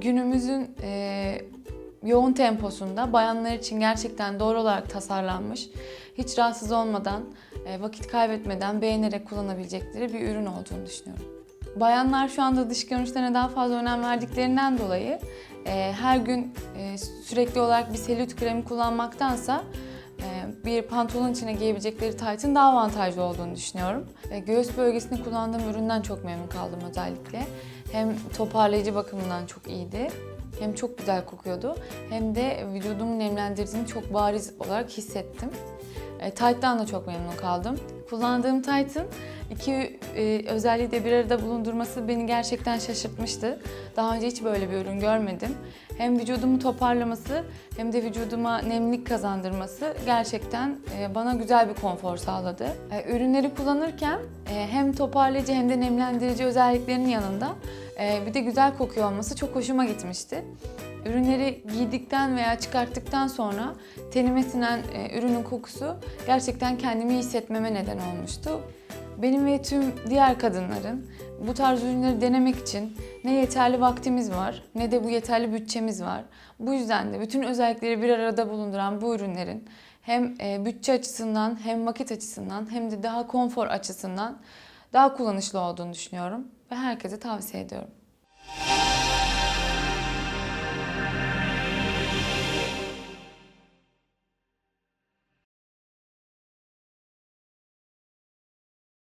günümüzün e, yoğun temposunda bayanlar için gerçekten doğru olarak tasarlanmış, hiç rahatsız olmadan, e, vakit kaybetmeden beğenerek kullanabilecekleri bir ürün olduğunu düşünüyorum. Bayanlar şu anda dış görünüşlerine daha fazla önem verdiklerinden dolayı e, her gün e, sürekli olarak bir selülit kremi kullanmaktansa bir pantolon içine giyebilecekleri taytın daha avantajlı olduğunu düşünüyorum. E, Göğüs bölgesinde kullandığım üründen çok memnun kaldım özellikle. Hem toparlayıcı bakımından çok iyiydi. Hem çok güzel kokuyordu hem de vücudumu nemlendirdiğini çok bariz olarak hissettim. E, Tight'tan da çok memnun kaldım. Kullandığım Tight'ın iki e, özelliği de bir arada bulundurması beni gerçekten şaşırtmıştı. Daha önce hiç böyle bir ürün görmedim. Hem vücudumu toparlaması hem de vücuduma nemlik kazandırması gerçekten e, bana güzel bir konfor sağladı. E, ürünleri kullanırken e, hem toparlayıcı hem de nemlendirici özelliklerinin yanında bir de güzel kokuyor olması çok hoşuma gitmişti. Ürünleri giydikten veya çıkarttıktan sonra tenime sinen e, ürünün kokusu gerçekten kendimi hissetmeme neden olmuştu. Benim ve tüm diğer kadınların bu tarz ürünleri denemek için ne yeterli vaktimiz var ne de bu yeterli bütçemiz var. Bu yüzden de bütün özellikleri bir arada bulunduran bu ürünlerin hem e, bütçe açısından hem vakit açısından hem de daha konfor açısından daha kullanışlı olduğunu düşünüyorum ve herkese tavsiye ediyorum.